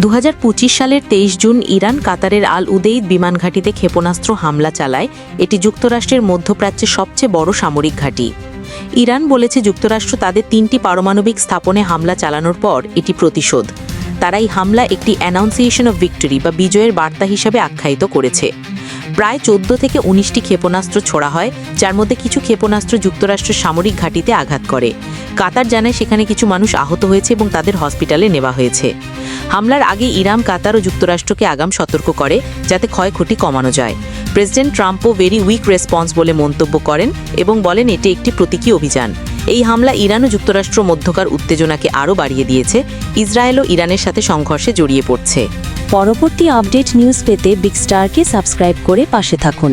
দু হাজার পঁচিশ সালের তেইশ জুন ইরান কাতারের আল উদেইদ বিমান ঘাঁটিতে ক্ষেপণাস্ত্র হামলা চালায়। এটি যুক্তরাষ্ট্রের মধ্যপ্রাচ্যের সবচেয়ে বড় সামরিক ঘাঁটি। ইরান বলেছে যুক্তরাষ্ট্র তাদের তিনটি পারমাণবিক স্থাপনে হামলা চালানোর পর এটি প্রতিশোধ। তারা এই হামলা একটি অ্যানাউন্সিয়েশন অব ভিক্টরি বা বিজয়ের বার্তা হিসাবে আখ্যায়িত করেছে। প্রায় চোদ্দ থেকে উনিশটি ক্ষেপণাস্ত্র ছোড়া হয়, যার মধ্যে কিছু ক্ষেপণাস্ত্র যুক্তরাষ্ট্রের সামরিক ঘাঁটিতে আঘাত করে। কাতার জানায় সেখানে কিছু মানুষ আহত হয়েছে এবং তাদের হসপিটালে নেওয়া হয়েছে। হামলার আগে ইরান, কাতার ও যুক্তরাষ্ট্রকে আগাম সতর্ক করে যাতে ক্ষয়ক্ষতি কমানো যায়। প্রেসিডেন্ট ট্রাম্পও ভেরি উইক রেসপন্স বলে মন্তব্য করেন এবং বলেন এটি একটি প্রতীকী অভিযান। এই হামলা ইরান ও যুক্তরাষ্ট্র মধ্যকার উত্তেজনাকে আরও বাড়িয়ে দিয়েছে। ইসরায়েল ও ইরানের সাথে সংঘর্ষে জড়িয়ে পড়ছে। পরবর্তী আপডেট নিউজ পেতে বিগ স্টারকে সাবস্ক্রাইব করে পাশে থাকুন।